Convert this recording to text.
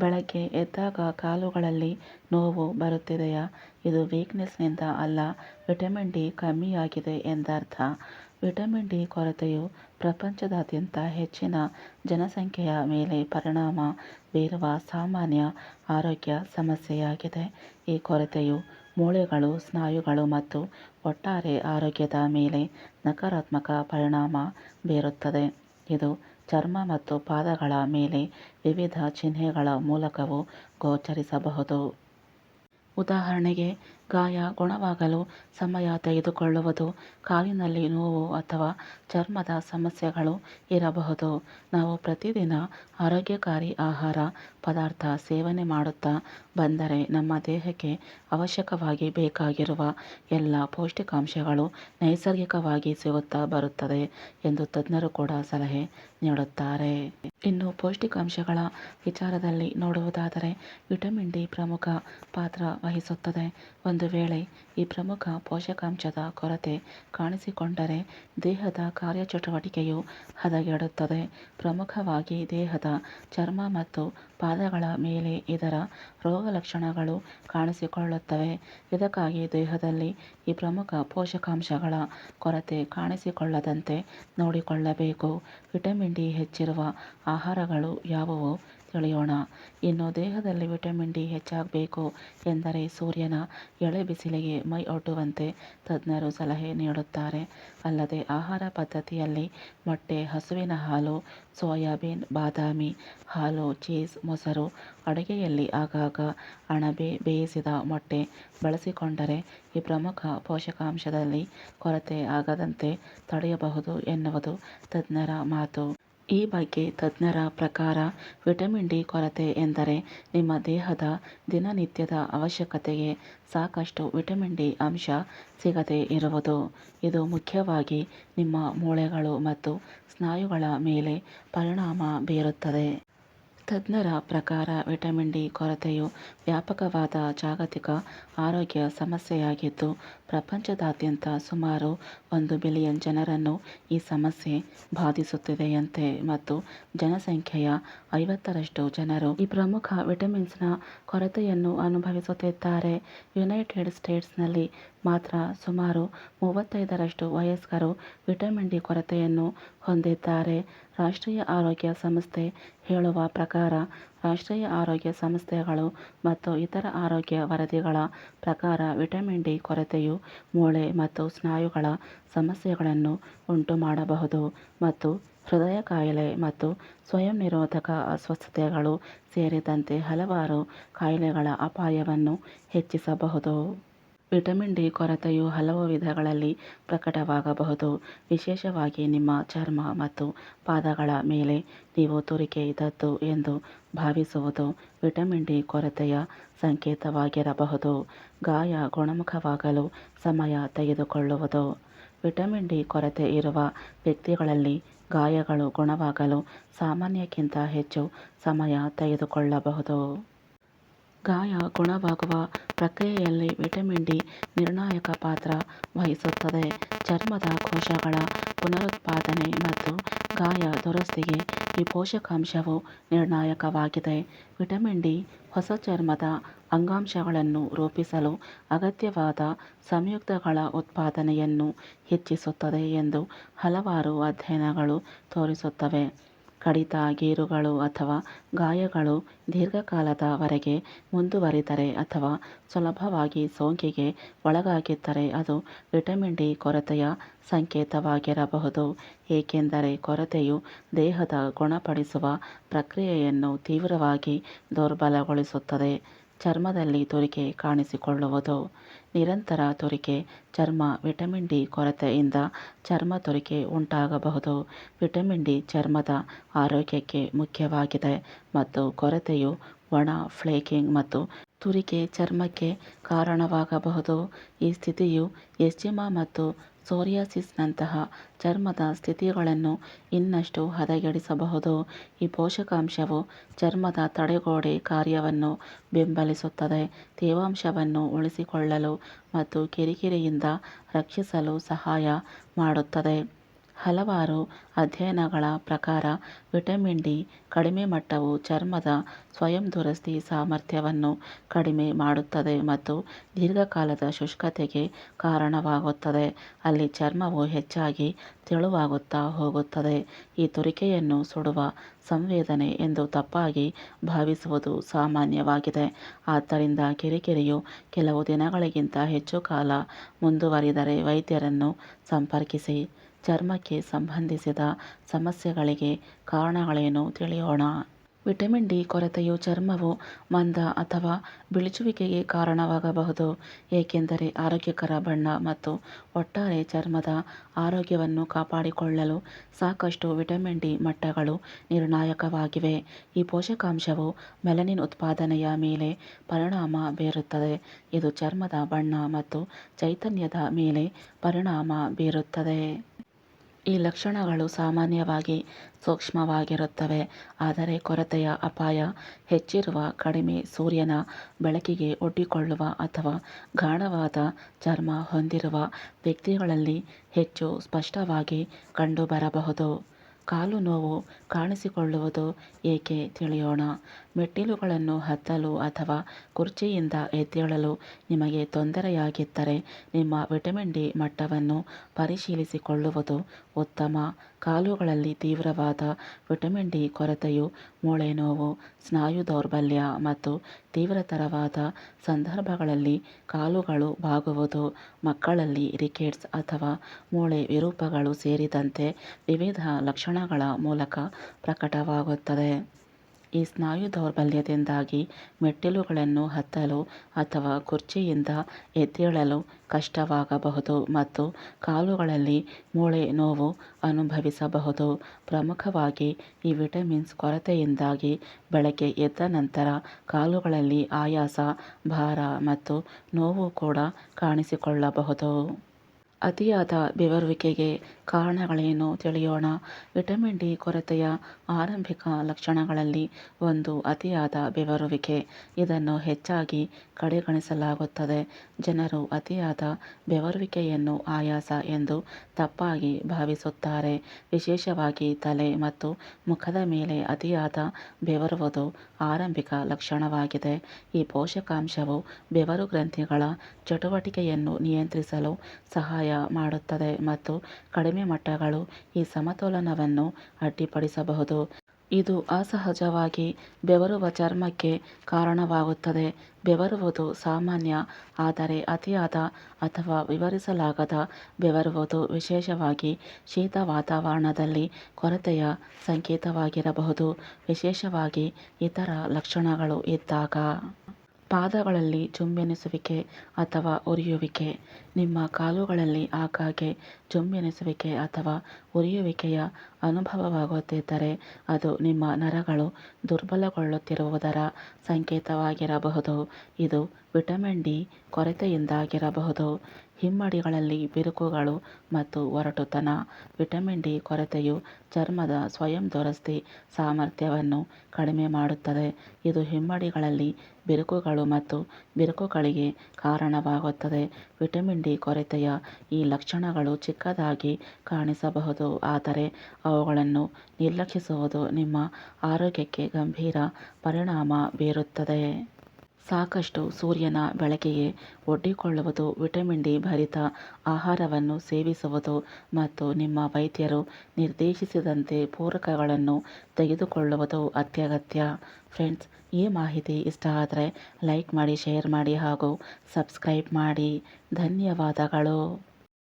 ಬೆಳಗ್ಗೆ ಎದ್ದಾಗ ಕಾಲುಗಳಲ್ಲಿ ನೋವು ಬರುತ್ತಿದೆಯಾ? ಇದು ವೀಕ್ನೆಸ್ನಿಂದ ಅಲ್ಲ ವಿಟಮಿನ್ ಡಿ ಕಮ್ಮಿಯಾಗಿದೆ ಎಂದರ್ಥ. ವಿಟಮಿನ್ ಡಿ ಕೊರತೆಯು ಪ್ರಪಂಚದಾದ್ಯಂತ ಹೆಚ್ಚಿನ ಜನಸಂಖ್ಯೆಯ ಮೇಲೆ ಪರಿಣಾಮ ಬೀರುವ ಸಾಮಾನ್ಯ ಆರೋಗ್ಯ ಸಮಸ್ಯೆಯಾಗಿದೆ. ಈ ಕೊರತೆಯು ಮೂಳೆಗಳು, ಸ್ನಾಯುಗಳು ಮತ್ತು ಒಟ್ಟಾರೆ ಆರೋಗ್ಯದ ಮೇಲೆ ನಕಾರಾತ್ಮಕ ಪರಿಣಾಮ ಬೀರುತ್ತದೆ. ಇದು ಚರ್ಮ ಮತ್ತು ಪಾದಗಳ ಮೇಲೆ ವಿವಿಧ ಚಿಹ್ನೆಗಳ ಮೂಲಕವೂ ಗೋಚರಿಸಬಹುದು. ಉದಾಹರಣೆಗೆ ಗಾಯ, ಗುಣವಾಗಲು ಸಮಯ ತೆಗೆದುಕೊಳ್ಳುವುದು, ಕಾಲಿನಲ್ಲಿ ನೋವು ಅಥವಾ ಚರ್ಮದ ಸಮಸ್ಯೆಗಳು ಇರಬಹುದು. ನಾವು ಪ್ರತಿದಿನ ಆರೋಗ್ಯಕಾರಿ ಆಹಾರ ಪದಾರ್ಥ ಸೇವನೆ ಮಾಡುತ್ತಾ ಬಂದರೆ ನಮ್ಮ ದೇಹಕ್ಕೆ ಅವಶ್ಯಕವಾಗಿ ಬೇಕಾಗಿರುವ ಎಲ್ಲ ಪೌಷ್ಟಿಕಾಂಶಗಳು ನೈಸರ್ಗಿಕವಾಗಿ ಸಿಗುತ್ತಾ ಬರುತ್ತದೆ ಎಂದು ತಜ್ಞರು ಕೂಡ ಸಲಹೆ ನೀಡುತ್ತಾರೆ. ಇನ್ನು ಪೌಷ್ಟಿಕಾಂಶಗಳ ವಿಚಾರದಲ್ಲಿ ನೋಡುವುದಾದರೆ ವಿಟಮಿನ್ ಡಿ ಪ್ರಮುಖ ಪಾತ್ರ ವಹಿಸುತ್ತದೆ. ಒಂದು ವೇಳೆ ಈ ಪ್ರಮುಖ ಪೋಷಕಾಂಶದ ಕೊರತೆ ಕಾಣಿಸಿಕೊಂಡರೆ ದೇಹದ ಕಾರ್ಯಚಟುವಟಿಕೆಯು ಹದಗೆಡುತ್ತದೆ. ಪ್ರಮುಖವಾಗಿ ದೇಹದ ಚರ್ಮ ಮತ್ತು ಪಾದಗಳ ಮೇಲೆ ಇದರ ರೋಗಲಕ್ಷಣಗಳು ಕಾಣಿಸಿಕೊಳ್ಳುತ್ತವೆ. ಇದಕ್ಕಾಗಿ ದೇಹದಲ್ಲಿ ಈ ಪ್ರಮುಖ ಪೋಷಕಾಂಶಗಳ ಕೊರತೆ ಕಾಣಿಸಿಕೊಳ್ಳದಂತೆ ನೋಡಿಕೊಳ್ಳಬೇಕು. ವಿಟಮಿನ್ ಡಿ ಹೆಚ್ಚಿರುವ ಆಹಾರಗಳು ಯಾವುವು? ತಿಳಿಯೋಣ. ಇನ್ನು ದೇಹದಲ್ಲಿ ವಿಟಮಿನ್ ಡಿ ಹೆಚ್ಚಾಗಬೇಕು ಎಂದರೆ ಸೂರ್ಯನ ಎಳೆ ಬಿಸಿಲಿಗೆ ಮೈ ಒಡ್ಡುವಂತೆ ತಜ್ಞರು ಸಲಹೆ ನೀಡುತ್ತಾರೆ. ಅಲ್ಲದೆ ಆಹಾರ ಪದ್ಧತಿಯಲ್ಲಿ ಮೊಟ್ಟೆ, ಹಸುವಿನ ಹಾಲು, ಸೋಯಾಬೀನ್, ಬಾದಾಮಿ ಹಾಲು, ಚೀಸ್, ಮೊಸರು ಅಡುಗೆಯಲ್ಲಿ ಆಗಾಗ ಅಣಬೆ ಬೇಯಿಸಿದ ಮೊಟ್ಟೆ ಬಳಸಿಕೊಂಡರೆ ಈ ಪ್ರಮುಖ ಪೋಷಕಾಂಶದಲ್ಲಿ ಕೊರತೆ ಆಗದಂತೆ ತಡೆಯಬಹುದು ಎನ್ನುವುದು ತಜ್ಞರ ಮಾತು. ಈ ಬಗ್ಗೆ ತಜ್ಞರ ಪ್ರಕಾರ ವಿಟಮಿನ್ ಡಿ ಕೊರತೆ ಎಂದರೆ ನಿಮ್ಮ ದೇಹದ ದಿನನಿತ್ಯದ ಅವಶ್ಯಕತೆಗೆ ಸಾಕಷ್ಟು ವಿಟಮಿನ್ ಡಿ ಅಂಶ ಸಿಗದೆ ಇರುವುದು. ಇದು ಮುಖ್ಯವಾಗಿ ನಿಮ್ಮ ಮೂಳೆಗಳು ಮತ್ತು ಸ್ನಾಯುಗಳ ಮೇಲೆ ಪರಿಣಾಮ ಬೀರುತ್ತದೆ. ತಜ್ಞರ ಪ್ರಕಾರ ವಿಟಮಿನ್ ಡಿ ಕೊರತೆಯು ವ್ಯಾಪಕವಾದ ಜಾಗತಿಕ ಆರೋಗ್ಯ ಸಮಸ್ಯೆಯಾಗಿದ್ದು, ಪ್ರಪಂಚದಾದ್ಯಂತ ಸುಮಾರು ಒಂದು ಬಿಲಿಯನ್ ಜನರನ್ನು ಈ ಸಮಸ್ಯೆ ಬಾಧಿಸುತ್ತಿದೆಯಂತೆ ಮತ್ತು ಜನಸಂಖ್ಯೆಯ ಐವತ್ತರಷ್ಟು ಜನರು ಈ ಪ್ರಮುಖ ವಿಟಮಿನ್ಸ್ನ ಕೊರತೆಯನ್ನು ಅನುಭವಿಸುತ್ತಿದ್ದಾರೆ. ಯುನೈಟೆಡ್ ಸ್ಟೇಟ್ಸ್ನಲ್ಲಿ ಮಾತ್ರ ಸುಮಾರು ಮೂವತ್ತೈದರಷ್ಟು ವಯಸ್ಕರು ವಿಟಮಿನ್ ಡಿ ಕೊರತೆಯನ್ನು ಹೊಂದಿದ್ದಾರೆ. ರಾಷ್ಟ್ರೀಯ ಆರೋಗ್ಯ ಸಂಸ್ಥೆ ಹೇಳುವ ಪ್ರಕಾರ, ರಾಷ್ಟ್ರೀಯ ಆರೋಗ್ಯ ಸಂಸ್ಥೆಗಳು ಮತ್ತು ಇತರ ಆರೋಗ್ಯ ವರದಿಗಳ ಪ್ರಕಾರ ವಿಟಮಿನ್ ಡಿ ಕೊರತೆಯು ಮೂಳೆ ಮತ್ತು ಸ್ನಾಯುಗಳ ಸಮಸ್ಯೆಗಳನ್ನು ಉಂಟುಮಾಡಬಹುದು ಮತ್ತು ಹೃದಯ ಕಾಯಿಲೆ ಮತ್ತು ಸ್ವಯಂ ನಿರೋಧಕ ಅಸ್ವಸ್ಥತೆಗಳು ಸೇರಿದಂತೆ ಹಲವಾರು ಕಾಯಿಲೆಗಳ ಅಪಾಯವನ್ನು ಹೆಚ್ಚಿಸಬಹುದು. ವಿಟಮಿನ್ ಡಿ ಕೊರತೆಯು ಹಲವು ವಿಧಗಳಲ್ಲಿ ಪ್ರಕಟವಾಗಬಹುದು. ವಿಶೇಷವಾಗಿ ನಿಮ್ಮ ಚರ್ಮ ಮತ್ತು ಪಾದಗಳ ಮೇಲೆ ನೀವು ತುರಿಕೆ ಇದ್ದದ್ದು ಎಂದು ಭಾವಿಸುವುದು ವಿಟಮಿನ್ ಡಿ ಕೊರತೆಯ ಸಂಕೇತವಾಗಿರಬಹುದು. ಗಾಯ ಗುಣಮುಖವಾಗಲು ಸಮಯ ತೆಗೆದುಕೊಳ್ಳುವುದು. ವಿಟಮಿನ್ ಡಿ ಕೊರತೆ ಇರುವ ವ್ಯಕ್ತಿಗಳಲ್ಲಿ ಗಾಯಗಳು ಗುಣವಾಗಲು ಸಾಮಾನ್ಯಕ್ಕಿಂತ ಹೆಚ್ಚು ಸಮಯ ತೆಗೆದುಕೊಳ್ಳಬಹುದು. ಗಾಯ, ಗುಣವಾಗುವ ಪ್ರಕ್ರಿಯೆಯಲ್ಲಿ ವಿಟಮಿನ್ ಡಿ ನಿರ್ಣಾಯಕ ಪಾತ್ರ ವಹಿಸುತ್ತದೆ. ಚರ್ಮದ ಕೋಶಗಳ ಪುನರುತ್ಪಾದನೆ ಮತ್ತು ಗಾಯ ದುರಸ್ತಿಗೆ ಈ ಪೋಷಕಾಂಶವು ನಿರ್ಣಾಯಕವಾಗಿದೆ. ವಿಟಮಿನ್ ಡಿ ಹೊಸ ಚರ್ಮದ ಅಂಗಾಂಶಗಳನ್ನು ರೂಪಿಸಲು ಅಗತ್ಯವಾದ ಸಂಯುಕ್ತಗಳ ಉತ್ಪಾದನೆಯನ್ನು ಹೆಚ್ಚಿಸುತ್ತದೆ ಎಂದು ಹಲವಾರು ಅಧ್ಯಯನಗಳು ತೋರಿಸುತ್ತವೆ. ಕಡಿತ ಗೀರುಗಳು ಅಥವಾ ಗಾಯಗಳು ದೀರ್ಘಕಾಲದವರೆಗೆ ಮುಂದುವರಿದರೆ ಅಥವಾ ಸುಲಭವಾಗಿ ಸೋಂಕಿಗೆ ಒಳಗಾಗಿದ್ದರೆ ಅದು ವಿಟಮಿನ್ ಡಿ ಕೊರತೆಯ ಸಂಕೇತವಾಗಿರಬಹುದು. ಏಕೆಂದರೆ ಕೊರತೆಯು ದೇಹದ ಗುಣಪಡಿಸುವ ಪ್ರಕ್ರಿಯೆಯನ್ನು ತೀವ್ರವಾಗಿ ದುರ್ಬಲಗೊಳಿಸುತ್ತದೆ. ಚರ್ಮದಲ್ಲಿ ತುರಿಕೆ ಕಾಣಿಸಿಕೊಳ್ಳುವುದು. ನಿರಂತರ ತುರಿಕೆ ಚರ್ಮ, ವಿಟಮಿನ್ ಡಿ ಕೊರತೆಯಿಂದ ಚರ್ಮ ತುರಿಕೆ ಉಂಟಾಗಬಹುದು. ವಿಟಮಿನ್ ಡಿ ಚರ್ಮದ ಆರೋಗ್ಯಕ್ಕೆ ಮುಖ್ಯವಾಗಿದೆ ಮತ್ತು ಕೊರತೆಯು ಒಣ, ಫ್ಲೇಕಿಂಗ್ ಮತ್ತು ತುರಿಕೆ ಚರ್ಮಕ್ಕೆ ಕಾರಣವಾಗಬಹುದು. ಈ ಸ್ಥಿತಿಯು ಎಸ್ಜಿಮಾ ಮತ್ತು ಸೋರಿಯಾಸಿಸ್ನಂತಹ ಚರ್ಮದ ಸ್ಥಿತಿಗಳನ್ನು ಇನ್ನಷ್ಟು ಹದಗೆಡಿಸಬಹುದು. ಈ ಪೋಷಕಾಂಶವು ಚರ್ಮದ ತಡೆಗೋಡೆ ಕಾರ್ಯವನ್ನು ಬೆಂಬಲಿಸುತ್ತದೆ. ತೇವಾಂಶವನ್ನು ಉಳಿಸಿಕೊಳ್ಳಲು ಮತ್ತು ಕಿರಿಕಿರಿಯಿಂದ ರಕ್ಷಿಸಲು ಸಹಾಯ ಮಾಡುತ್ತದೆ. ಹಲವಾರು ಅಧ್ಯಯನಗಳ ಪ್ರಕಾರ ವಿಟಮಿನ್ ಡಿ ಕಡಿಮೆ ಮಟ್ಟವು ಚರ್ಮದ ಸ್ವಯಂ ದುರಸ್ತಿ ಸಾಮರ್ಥ್ಯವನ್ನು ಕಡಿಮೆ ಮಾಡುತ್ತದೆ ಮತ್ತು ದೀರ್ಘಕಾಲದ ಶುಷ್ಕತೆಗೆ ಕಾರಣವಾಗುತ್ತದೆ. ಅಲ್ಲಿ ಚರ್ಮವು ಹೆಚ್ಚಾಗಿ ತೆಳುವಾಗುತ್ತಾ ಹೋಗುತ್ತದೆ. ಈ ತುರಿಕೆಯನ್ನು ಸುಡುವ ಸಂವೇದನೆ ಎಂದು ತಪ್ಪಾಗಿ ಭಾವಿಸುವುದು ಸಾಮಾನ್ಯವಾಗಿದೆ. ಆದ್ದರಿಂದ ಕಿರಿಕಿರಿಯು ಕೆಲವು ದಿನಗಳಿಗಿಂತ ಹೆಚ್ಚು ಕಾಲ ಮುಂದುವರಿದರೆ ವೈದ್ಯರನ್ನು ಸಂಪರ್ಕಿಸಿ. ಚರ್ಮಕ್ಕೆ ಸಂಬಂಧಿಸಿದ ಸಮಸ್ಯೆಗಳಿಗೆ ಕಾರಣಗಳೇನು ತಿಳಿಯೋಣ. ವಿಟಮಿನ್ ಡಿ ಕೊರತೆಯು ಚರ್ಮವು ಮಂದ ಅಥವಾ ಬಿಳಿಚುವಿಕೆಗೆ ಕಾರಣವಾಗಬಹುದು, ಏಕೆಂದರೆ ಆರೋಗ್ಯಕರ ಬಣ್ಣ ಮತ್ತು ಒಟ್ಟಾರೆ ಚರ್ಮದ ಆರೋಗ್ಯವನ್ನು ಕಾಪಾಡಿಕೊಳ್ಳಲು ಸಾಕಷ್ಟು ವಿಟಮಿನ್ ಡಿ ಮಟ್ಟಗಳು ನಿರ್ಣಾಯಕವಾಗಿವೆ. ಈ ಪೋಷಕಾಂಶವು ಮೆಲನಿನ್ ಉತ್ಪಾದನೆಯ ಮೇಲೆ ಪರಿಣಾಮ ಬೀರುತ್ತದೆ. ಇದು ಚರ್ಮದ ಬಣ್ಣ ಮತ್ತು ಚೈತನ್ಯದ ಮೇಲೆ ಪರಿಣಾಮ ಬೀರುತ್ತದೆ. ಈ ಲಕ್ಷಣಗಳು ಸಾಮಾನ್ಯವಾಗಿ ಸೂಕ್ಷ್ಮವಾಗಿರುತ್ತವೆ, ಆದರೆ ಕೊರತೆಯ ಅಪಾಯ ಹೆಚ್ಚಿರುವ ಕಡಿಮೆ ಸೂರ್ಯನ ಬೆಳಕಿಗೆ ಒಡ್ಡಿಕೊಳ್ಳುವ ಅಥವಾ ಗಾಢವಾದ ಚರ್ಮ ಹೊಂದಿರುವ ವ್ಯಕ್ತಿಗಳಲ್ಲಿ ಹೆಚ್ಚು ಸ್ಪಷ್ಟವಾಗಿ ಕಂಡುಬರಬಹುದು. ಕಾಲು ನೋವು ಕಾಣಿಸಿಕೊಳ್ಳುವುದು ಏಕೆ ತಿಳಿಯೋಣ. ಮೆಟ್ಟಿಲುಗಳನ್ನು ಹತ್ತಲು ಅಥವಾ ಕುರ್ಚಿಯಿಂದ ಎದ್ದೇಳಲು ನಿಮಗೆ ತೊಂದರೆಯಾಗಿದ್ದರೆ ನಿಮ್ಮ ವಿಟಮಿನ್ ಡಿ ಮಟ್ಟವನ್ನು ಪರಿಶೀಲಿಸಿಕೊಳ್ಳುವುದು ಉತ್ತಮ. ಕಾಲುಗಳಲ್ಲಿ ತೀವ್ರವಾದ ವಿಟಮಿನ್ ಡಿ ಕೊರತೆಯು ಮೂಳೆ ನೋವು, ಸ್ನಾಯು ದೌರ್ಬಲ್ಯ ಮತ್ತು ತೀವ್ರತರವಾದ ಸಂದರ್ಭಗಳಲ್ಲಿ ಕಾಲುಗಳು ಬಾಗುವುದು. ಮಕ್ಕಳಲ್ಲಿ ರಿಕೆಟ್ಸ್ ಅಥವಾ ಮೂಳೆ ವಿರೂಪಗಳು ಸೇರಿದಂತೆ ವಿವಿಧ ಲಕ್ಷಣಗಳ ಮೂಲಕ ಪ್ರಕಟವಾಗುತ್ತದೆ. ಈ ಸ್ನಾಯು ದೌರ್ಬಲ್ಯದಿಂದಾಗಿ ಮೆಟ್ಟಿಲುಗಳನ್ನು ಹತ್ತಲು ಅಥವಾ ಕುರ್ಚಿಯಿಂದ ಎದ್ದೇಳಲು ಕಷ್ಟವಾಗಬಹುದು ಮತ್ತು ಕಾಲುಗಳಲ್ಲಿ ಮೂಳೆ ನೋವು ಅನುಭವಿಸಬಹುದು. ಪ್ರಮುಖವಾಗಿ ಈ ವಿಟಮಿನ್ಸ್ ಕೊರತೆಯಿಂದಾಗಿ ಬೆಳಗ್ಗೆ ಎದ್ದ ನಂತರ ಕಾಲುಗಳಲ್ಲಿ ಆಯಾಸ, ಭಾರ ಮತ್ತು ನೋವು ಕೂಡ ಕಾಣಿಸಿಕೊಳ್ಳಬಹುದು. ಅತಿಯಾದ ಬೆವರುವಿಕೆಗೆ ಕಾರಣಗಳೇನು ತಿಳಿಯೋಣ? ವಿಟಮಿನ್ ಡಿ ಕೊರತೆಯ ಆರಂಭಿಕ ಲಕ್ಷಣಗಳಲ್ಲಿ ಒಂದು ಅತಿಯಾದ ಬೆವರುವಿಕೆ. ಇದನ್ನು ಹೆಚ್ಚಾಗಿ ಕಡೆಗಣಿಸಲಾಗುತ್ತದೆ. ಜನರು ಅತಿಯಾದ ಬೆವರುವಿಕೆಯನ್ನು ಆಯಾಸ ಎಂದು ತಪ್ಪಾಗಿ ಭಾವಿಸುತ್ತಾರೆ. ವಿಶೇಷವಾಗಿ ತಲೆ ಮತ್ತು ಮುಖದ ಮೇಲೆ ಅತಿಯಾದ ಬೆವರುವುದು ಆರಂಭಿಕ ಲಕ್ಷಣವಾಗಿದೆ. ಈ ಪೋಷಕಾಂಶವು ಬೆವರು ಗ್ರಂಥಿಗಳ ಚಟುವಟಿಕೆಯನ್ನು ನಿಯಂತ್ರಿಸಲು ಸಹಾಯ ಮಾಡುತ್ತದೆ ಮತ್ತು ಕಡಿಮೆ ಮಟ್ಟಗಳು ಈ ಸಮತೋಲನವನ್ನು ಅಡ್ಡಿಪಡಿಸಬಹುದು. ಇದು ಅಸಹಜವಾಗಿ ಬೆವರುವ ಚರ್ಮಕ್ಕೆ ಕಾರಣವಾಗುತ್ತದೆ. ಬೆವರುವುದು ಸಾಮಾನ್ಯ, ಆದರೆ ಅತಿಯಾದ ಅಥವಾ ವಿವರಿಸಲಾಗದ ಬೆವರುವುದು ವಿಶೇಷವಾಗಿ ಶೀತ ವಾತಾವರಣದಲ್ಲಿ ಕೊರತೆಯ ಸಂಕೇತವಾಗಿರಬಹುದು. ವಿಶೇಷವಾಗಿ ಇತರ ಲಕ್ಷಣಗಳು ಇದ್ದಾಗ ಪಾದಗಳಲ್ಲಿ ಜುಮ್ಮೆನಿಸುವಿಕೆ ಅಥವಾ ಉರಿಯುವಿಕೆ ನಿಮ್ಮ ಕಾಲುಗಳಲ್ಲಿ ಆಗಾಗ್ಗೆ ಜುಮ್ಮೆನಿಸುವಿಕೆ ಅಥವಾ ಉರಿಯುವಿಕೆಯ ಅನುಭವವಾಗುತ್ತಿದ್ದರೆ ಅದು ನಿಮ್ಮ ನರಗಳು ದುರ್ಬಲಗೊಳ್ಳುತ್ತಿರುವುದರ ಸಂಕೇತವಾಗಿರಬಹುದು. ಇದು ವಿಟಮಿನ್ ಡಿ ಕೊರತೆಯಿಂದಾಗಿರಬಹುದು. ಹಿಮ್ಮಡಿಗಳಲ್ಲಿ ಬಿರುಕುಗಳು ಮತ್ತು ಒರಟುತನ. ವಿಟಮಿನ್ ಡಿ ಕೊರತೆಯು ಚರ್ಮದ ಸ್ವಯಂ ದುರಸ್ತಿ ಸಾಮರ್ಥ್ಯವನ್ನು ಕಡಿಮೆ ಮಾಡುತ್ತದೆ. ಇದು ಹಿಮ್ಮಡಿಗಳಲ್ಲಿ ಬಿರುಕುಗಳು ಮತ್ತು ಬಿರುಕುಗಳಿಗೆ ಕಾರಣವಾಗುತ್ತದೆ. ವಿಟಮಿನ್ ಡಿ ಕೊರತೆಯ ಈ ಲಕ್ಷಣಗಳು ಚಿಕ್ಕದಾಗಿ ಕಾಣಿಸಬಹುದು. ಆದರೆ ಅವುಗಳನ್ನು ನಿರ್ಲಕ್ಷಿಸುವುದು ನಿಮ್ಮ ಆರೋಗ್ಯಕ್ಕೆ ಗಂಭೀರ ಪರಿಣಾಮ ಬೀರುತ್ತದೆ. ಸಾಕಷ್ಟು ಸೂರ್ಯನ ಬೆಳಕಿಗೆ ಒಡ್ಡಿಕೊಳ್ಳುವುದು ವಿಟಮಿನ್ ಡಿ ಭರಿತ ಆಹಾರವನ್ನು ಸೇವಿಸುವುದು ಮತ್ತು ನಿಮ್ಮ ವೈದ್ಯರು ನಿರ್ದೇಶಿಸಿದಂತೆ ಪೂರಕಗಳನ್ನು ತೆಗೆದುಕೊಳ್ಳುವುದು ಅತ್ಯಗತ್ಯ. ಫ್ರೆಂಡ್ಸ್, ಈ ಮಾಹಿತಿ ಇಷ್ಟ ಆದರೆ ಲೈಕ್ ಮಾಡಿ, ಶೇರ್ ಮಾಡಿ ಹಾಗೂ ಸಬ್ಸ್ಕ್ರೈಬ್ ಮಾಡಿ. ಧನ್ಯವಾದಗಳು.